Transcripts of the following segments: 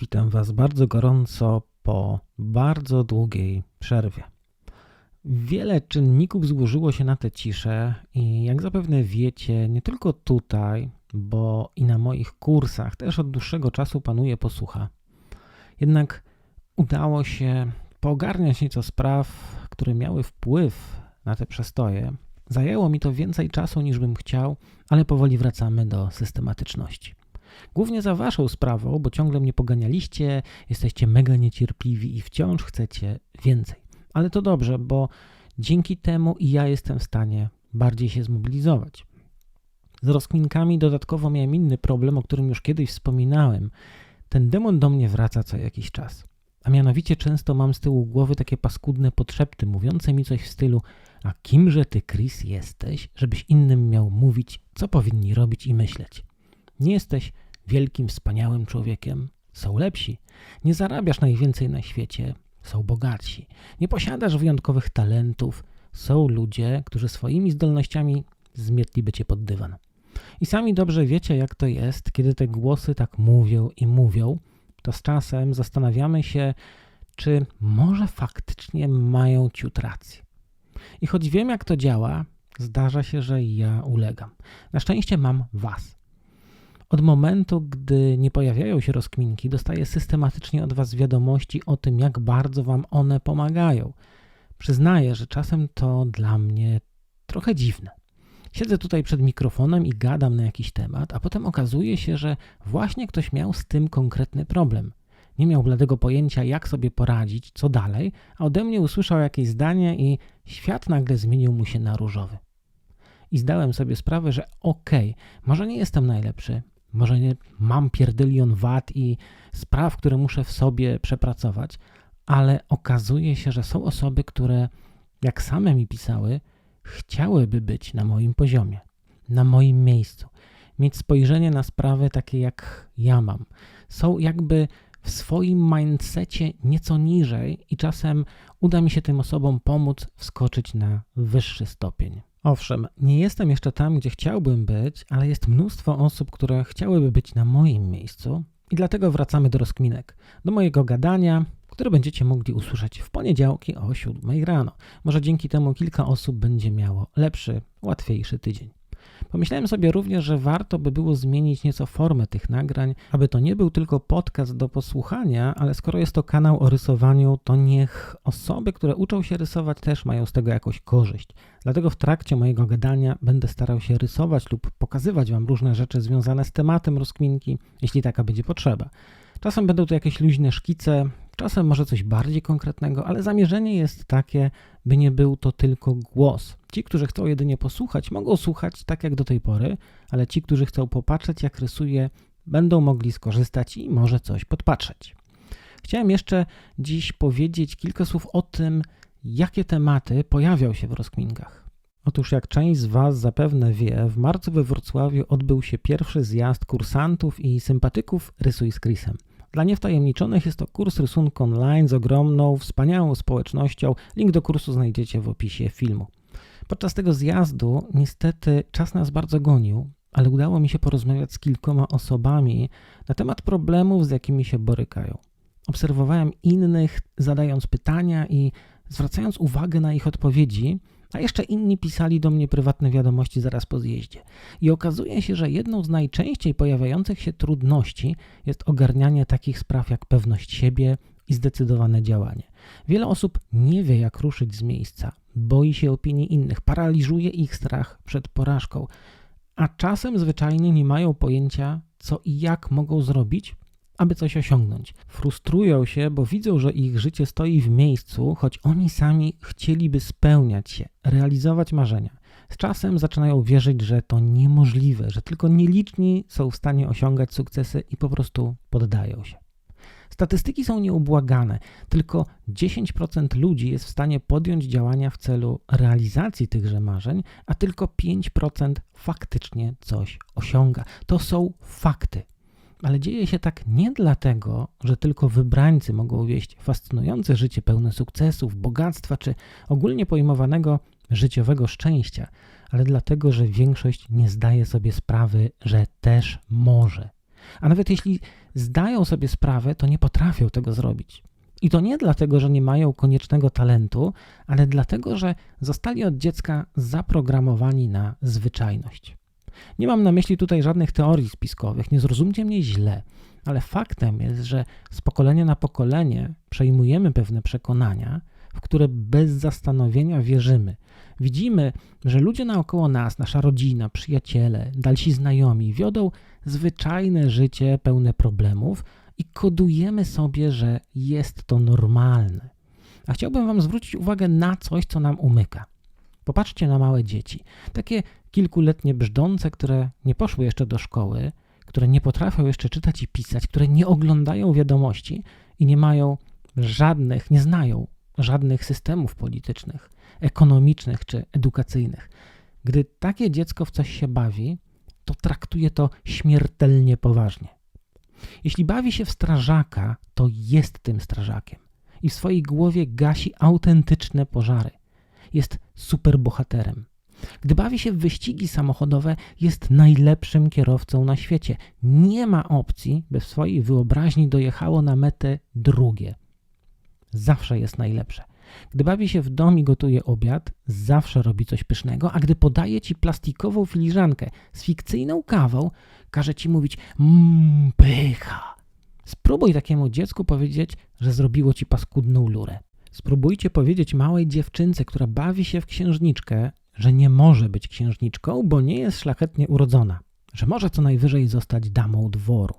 Witam Was bardzo gorąco po bardzo długiej przerwie. Wiele czynników złożyło się na tę ciszę, i jak zapewne wiecie, nie tylko tutaj, bo i na moich kursach też od dłuższego czasu panuje posłucha. Jednak udało się poogarniać nieco spraw, które miały wpływ na te przestoje. Zajęło mi to więcej czasu niż bym chciał, ale powoli wracamy do systematyczności. Głównie za waszą sprawą, bo ciągle mnie poganialiście, jesteście mega niecierpliwi i wciąż chcecie więcej. Ale to dobrze, bo dzięki temu i ja jestem w stanie bardziej się zmobilizować. Z rozkminkami dodatkowo miałem inny problem, o którym już kiedyś wspominałem. Ten demon do mnie wraca co jakiś czas. A mianowicie często mam z tyłu głowy takie paskudne podszepty, mówiące mi coś w stylu a kimże ty, Chris, jesteś, żebyś innym miał mówić, co powinni robić i myśleć? Nie jesteś wielkim, wspaniałym człowiekiem. Są lepsi. Nie zarabiasz najwięcej na świecie. Są bogatsi. Nie posiadasz wyjątkowych talentów. Są ludzie, którzy swoimi zdolnościami zmietliby cię pod dywan. I sami dobrze wiecie, jak to jest, kiedy te głosy tak mówią i mówią, to z czasem zastanawiamy się, czy może faktycznie mają ciut racji. I choć wiem, jak to działa, zdarza się, że ja ulegam. Na szczęście mam Was. Od momentu, gdy nie pojawiają się rozkminki, dostaję systematycznie od Was wiadomości o tym, jak bardzo Wam one pomagają. Przyznaję, że czasem to dla mnie trochę dziwne. Siedzę tutaj przed mikrofonem i gadam na jakiś temat, a potem okazuje się, że właśnie ktoś miał z tym konkretny problem. Nie miał bladego pojęcia, jak sobie poradzić, co dalej, a ode mnie usłyszał jakieś zdanie i świat nagle zmienił mu się na różowy. I zdałem sobie sprawę, że okej, okay, może nie jestem najlepszy, może nie mam pierdylion wad i spraw, które muszę w sobie przepracować, ale okazuje się, że są osoby, które, jak same mi pisały, chciałyby być na moim poziomie, na moim miejscu, mieć spojrzenie na sprawy takie jak ja mam. Są jakby w swoim mindsetie nieco niżej i czasem uda mi się tym osobom pomóc wskoczyć na wyższy stopień. Owszem, nie jestem jeszcze tam, gdzie chciałbym być, ale jest mnóstwo osób, które chciałyby być na moim miejscu i dlatego wracamy do rozkminek, do mojego gadania, które będziecie mogli usłyszeć w poniedziałki o 7 rano. Może dzięki temu kilka osób będzie miało lepszy, łatwiejszy tydzień. Pomyślałem sobie również, że warto by było zmienić nieco formę tych nagrań, aby to nie był tylko podcast do posłuchania, ale skoro jest to kanał o rysowaniu, to niech osoby, które uczą się rysować, też mają z tego jakąś korzyść. Dlatego w trakcie mojego gadania będę starał się rysować lub pokazywać Wam różne rzeczy związane z tematem rozkminki, jeśli taka będzie potrzeba. Czasem będą to jakieś luźne szkice, czasem może coś bardziej konkretnego, ale zamierzenie jest takie, by nie był to tylko głos. Ci, którzy chcą jedynie posłuchać, mogą słuchać tak jak do tej pory, ale ci, którzy chcą popatrzeć, jak rysuję, będą mogli skorzystać i może coś podpatrzeć. Chciałem jeszcze dziś powiedzieć kilka słów o tym, jakie tematy pojawią się w rozkminkach. Otóż, jak część z Was zapewne wie, w marcu we Wrocławiu odbył się pierwszy zjazd kursantów i sympatyków Rysuj z Chrisem. Dla niewtajemniczonych jest to kurs rysunku online z ogromną, wspaniałą społecznością. Link do kursu znajdziecie w opisie filmu. Podczas tego zjazdu niestety czas nas bardzo gonił, ale udało mi się porozmawiać z kilkoma osobami na temat problemów, z jakimi się borykają. Obserwowałem innych, zadając pytania i zwracając uwagę na ich odpowiedzi, a jeszcze inni pisali do mnie prywatne wiadomości zaraz po zjeździe. I okazuje się, że jedną z najczęściej pojawiających się trudności jest ogarnianie takich spraw jak pewność siebie i zdecydowane działanie. Wiele osób nie wie, jak ruszyć z miejsca, boi się opinii innych, paraliżuje ich strach przed porażką, a czasem zwyczajnie nie mają pojęcia, co i jak mogą zrobić, aby coś osiągnąć. Frustrują się, bo widzą, że ich życie stoi w miejscu, choć oni sami chcieliby spełniać się, realizować marzenia. Z czasem zaczynają wierzyć, że to niemożliwe, że tylko nieliczni są w stanie osiągać sukcesy i po prostu poddają się. Statystyki są nieubłagane. Tylko 10% ludzi jest w stanie podjąć działania w celu realizacji tychże marzeń, a tylko 5% faktycznie coś osiąga. To są fakty. Ale dzieje się tak nie dlatego, że tylko wybrańcy mogą wieść fascynujące życie pełne sukcesów, bogactwa czy ogólnie pojmowanego życiowego szczęścia, ale dlatego, że większość nie zdaje sobie sprawy, że też może. A nawet jeśli zdają sobie sprawę, to nie potrafią tego zrobić. I to nie dlatego, że nie mają koniecznego talentu, ale dlatego, że zostali od dziecka zaprogramowani na zwyczajność. Nie mam na myśli tutaj żadnych teorii spiskowych, nie zrozumcie mnie źle, ale faktem jest, że z pokolenia na pokolenie przejmujemy pewne przekonania, w które bez zastanowienia wierzymy. Widzimy, że ludzie naokoło nas, nasza rodzina, przyjaciele, dalsi znajomi wiodą zwyczajne życie pełne problemów i kodujemy sobie, że jest to normalne. A chciałbym Wam zwrócić uwagę na coś, co nam umyka. Popatrzcie na małe dzieci, takie kilkuletnie brzdące, które nie poszły jeszcze do szkoły, które nie potrafią jeszcze czytać i pisać, które nie oglądają wiadomości i nie mają żadnych, nie znają żadnych systemów politycznych, ekonomicznych czy edukacyjnych. Gdy takie dziecko w coś się bawi, to traktuje to śmiertelnie poważnie. Jeśli bawi się w strażaka, to jest tym strażakiem i w swojej głowie gasi autentyczne pożary. Jest superbohaterem. Gdy bawi się w wyścigi samochodowe, jest najlepszym kierowcą na świecie. Nie ma opcji, by w swojej wyobraźni dojechało na metę drugie. Zawsze jest najlepsze. Gdy bawi się w dom i gotuje obiad, zawsze robi coś pysznego, a gdy podaje ci plastikową filiżankę z fikcyjną kawą, każe ci mówić mmm, pycha. Spróbuj takiemu dziecku powiedzieć, że zrobiło ci paskudną lurę. Spróbujcie powiedzieć małej dziewczynce, która bawi się w księżniczkę, że nie może być księżniczką, bo nie jest szlachetnie urodzona, że może co najwyżej zostać damą dworu.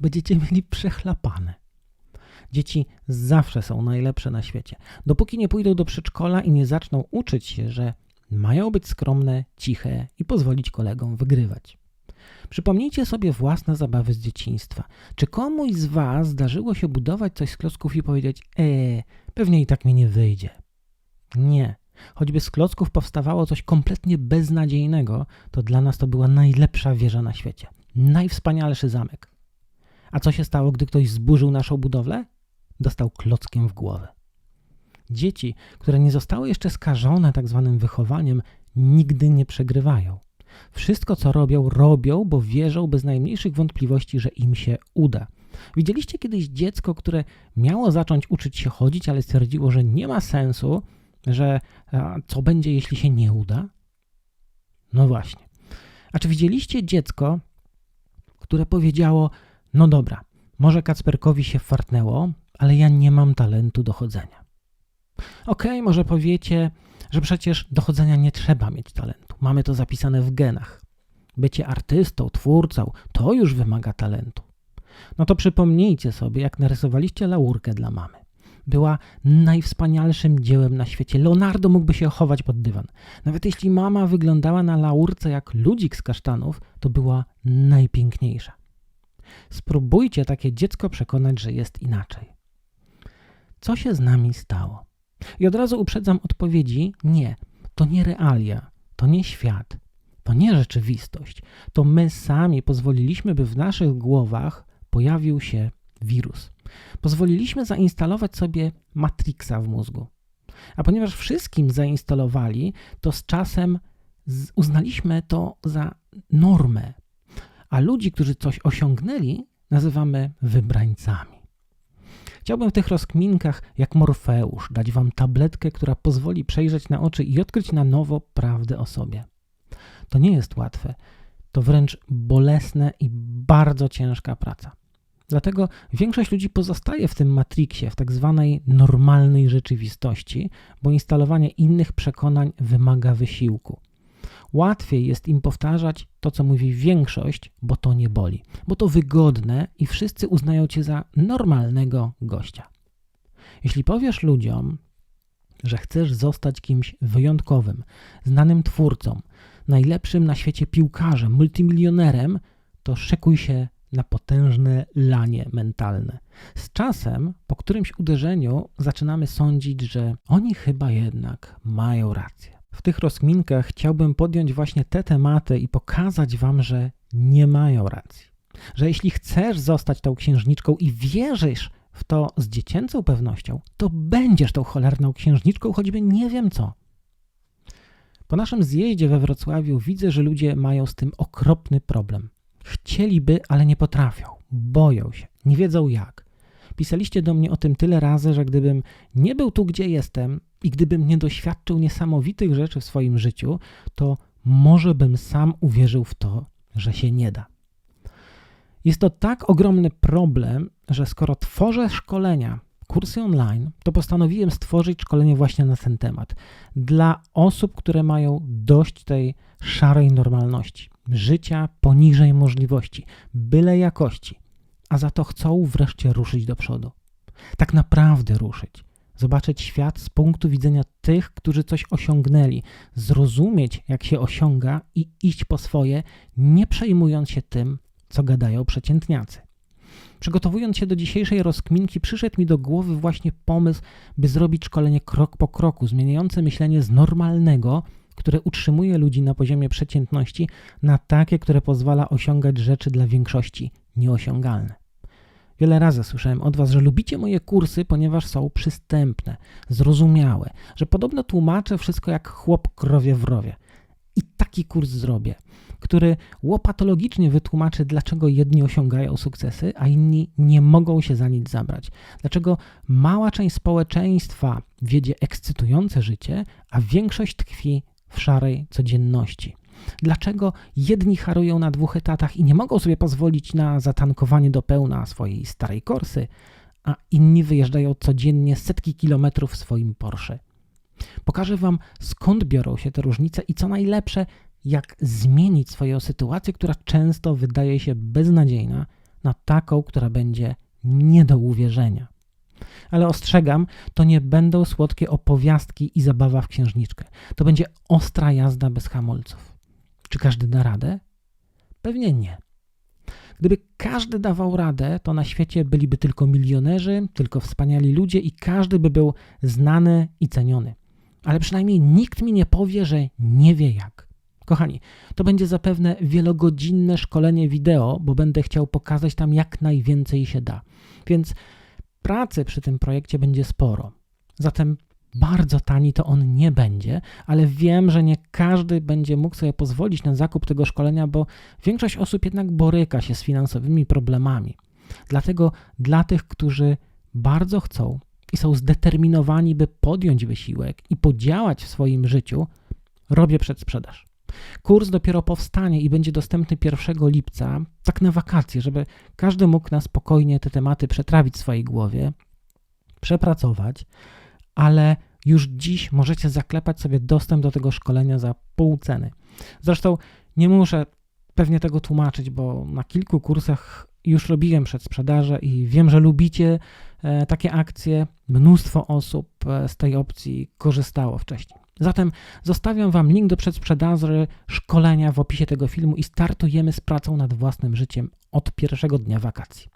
Będziecie mieli przechlapane. Dzieci zawsze są najlepsze na świecie. Dopóki nie pójdą do przedszkola i nie zaczną uczyć się, że mają być skromne, ciche i pozwolić kolegom wygrywać. Przypomnijcie sobie własne zabawy z dzieciństwa. Czy komuś z Was zdarzyło się budować coś z klocków i powiedzieć: Eee, pewnie i tak mi nie wyjdzie? Nie. Choćby z klocków powstawało coś kompletnie beznadziejnego, to dla nas to była najlepsza wieża na świecie. Najwspanialszy zamek. A co się stało, gdy ktoś zburzył naszą budowlę? Dostał klockiem w głowę. Dzieci, które nie zostały jeszcze skażone tak zwanym wychowaniem, nigdy nie przegrywają. Wszystko, co robią, robią, bo wierzą bez najmniejszych wątpliwości, że im się uda. Widzieliście kiedyś dziecko, które miało zacząć uczyć się chodzić, ale stwierdziło, że nie ma sensu, że co będzie, jeśli się nie uda? No właśnie. A czy widzieliście dziecko, które powiedziało: No dobra, może Kacperkowi się fartnęło, ale ja nie mam talentu do chodzenia. Okej, okay, może powiecie, że przecież do chodzenia nie trzeba mieć talentu. Mamy to zapisane w genach. Bycie artystą, twórcą, to już wymaga talentu. No to przypomnijcie sobie, jak narysowaliście laurkę dla mamy. Była najwspanialszym dziełem na świecie. Leonardo mógłby się chować pod dywan. Nawet jeśli mama wyglądała na laurce jak ludzik z kasztanów, to była najpiękniejsza. Spróbujcie takie dziecko przekonać, że jest inaczej. Co się z nami stało? I od razu uprzedzam odpowiedzi: nie, to nie realia, to nie świat, to nie rzeczywistość. To my sami pozwoliliśmy, by w naszych głowach pojawił się wirus. Pozwoliliśmy zainstalować sobie Matrixa w mózgu. A ponieważ wszystkim zainstalowali, to z czasem uznaliśmy to za normę. A ludzi, którzy coś osiągnęli, nazywamy wybrańcami. Chciałbym w tych rozkminkach, jak Morfeusz, dać wam tabletkę, która pozwoli przejrzeć na oczy i odkryć na nowo prawdę o sobie. To nie jest łatwe, to wręcz bolesne i bardzo ciężka praca. Dlatego większość ludzi pozostaje w tym matriksie, w tak zwanej normalnej rzeczywistości, bo instalowanie innych przekonań wymaga wysiłku. Łatwiej jest im powtarzać to, co mówi większość, bo to nie boli, bo to wygodne i wszyscy uznają cię za normalnego gościa. Jeśli powiesz ludziom, że chcesz zostać kimś wyjątkowym, znanym twórcą, najlepszym na świecie piłkarzem, multimilionerem, to szykuj się na potężne lanie mentalne. Z czasem, po którymś uderzeniu, zaczynamy sądzić, że oni chyba jednak mają rację. W tych rozkminkach chciałbym podjąć właśnie te tematy i pokazać Wam, że nie mają racji. Że jeśli chcesz zostać tą księżniczką i wierzysz w to z dziecięcą pewnością, to będziesz tą cholerną księżniczką, choćby nie wiem co. Po naszym zjeździe we Wrocławiu widzę, że ludzie mają z tym okropny problem. Chcieliby, ale nie potrafią, boją się, nie wiedzą jak. Pisaliście do mnie o tym tyle razy, że gdybym nie był tu, gdzie jestem i gdybym nie doświadczył niesamowitych rzeczy w swoim życiu, to może bym sam uwierzył w to, że się nie da. Jest to tak ogromny problem, że skoro tworzę szkolenia, kursy online, to postanowiłem stworzyć szkolenie właśnie na ten temat. Dla osób, które mają dość tej szarej normalności, życia poniżej możliwości, byle jakości, a za to chcą wreszcie ruszyć do przodu. Tak naprawdę ruszyć. Zobaczyć świat z punktu widzenia tych, którzy coś osiągnęli, zrozumieć, jak się osiąga i iść po swoje, nie przejmując się tym, co gadają przeciętniacy. Przygotowując się do dzisiejszej rozkminki, przyszedł mi do głowy właśnie pomysł, by zrobić szkolenie krok po kroku, zmieniające myślenie z normalnego, które utrzymuje ludzi na poziomie przeciętności, na takie, które pozwala osiągać rzeczy dla większości nieosiągalne. Wiele razy słyszałem od Was, że lubicie moje kursy, ponieważ są przystępne, zrozumiałe, że podobno tłumaczę wszystko jak chłop krowie w rowie. I taki kurs zrobię, który łopatologicznie wytłumaczy, dlaczego jedni osiągają sukcesy, a inni nie mogą się za nic zabrać. Dlaczego mała część społeczeństwa wiedzie ekscytujące życie, a większość tkwi w szarej codzienności. Dlaczego jedni harują na dwóch etatach i nie mogą sobie pozwolić na zatankowanie do pełna swojej starej korsy, a inni wyjeżdżają codziennie setki kilometrów swoim Porsche? Pokażę Wam, skąd biorą się te różnice i co najlepsze, jak zmienić swoją sytuację, która często wydaje się beznadziejna, na taką, która będzie nie do uwierzenia. Ale ostrzegam, to nie będą słodkie opowiastki i zabawa w księżniczkę. To będzie ostra jazda bez hamulców. Czy każdy da radę? Pewnie nie. Gdyby każdy dawał radę, to na świecie byliby tylko milionerzy, tylko wspaniali ludzie i każdy by był znany i ceniony. Ale przynajmniej nikt mi nie powie, że nie wie jak. Kochani, to będzie zapewne wielogodzinne szkolenie wideo, bo będę chciał pokazać tam jak najwięcej się da. Więc pracy przy tym projekcie będzie sporo. Zatem bardzo tani to on nie będzie, ale wiem, że nie każdy będzie mógł sobie pozwolić na zakup tego szkolenia, bo większość osób jednak boryka się z finansowymi problemami. Dlatego dla tych, którzy bardzo chcą i są zdeterminowani, by podjąć wysiłek i podziałać w swoim życiu, robię przedsprzedaż. Kurs dopiero powstanie i będzie dostępny 1 lipca, tak na wakacje, żeby każdy mógł na spokojnie te tematy przetrawić w swojej głowie, przepracować, ale już dziś możecie zaklepać sobie dostęp do tego szkolenia za pół ceny. Zresztą nie muszę pewnie tego tłumaczyć, bo na kilku kursach już robiłem przedsprzedaże i wiem, że lubicie e, takie akcje. Mnóstwo osób e, z tej opcji korzystało wcześniej. Zatem zostawiam Wam link do przedsprzedaży szkolenia w opisie tego filmu i startujemy z pracą nad własnym życiem od pierwszego dnia wakacji.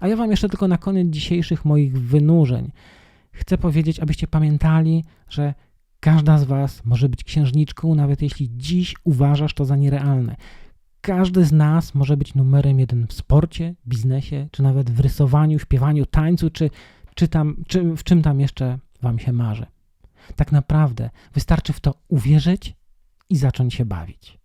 A ja Wam jeszcze tylko na koniec dzisiejszych moich wynurzeń chcę powiedzieć, abyście pamiętali, że każda z Was może być księżniczką, nawet jeśli dziś uważasz to za nierealne. Każdy z nas może być numerem jeden w sporcie, biznesie, czy nawet w rysowaniu, śpiewaniu, tańcu, czy, czy, tam, czy w czym tam jeszcze Wam się marzy. Tak naprawdę wystarczy w to uwierzyć i zacząć się bawić.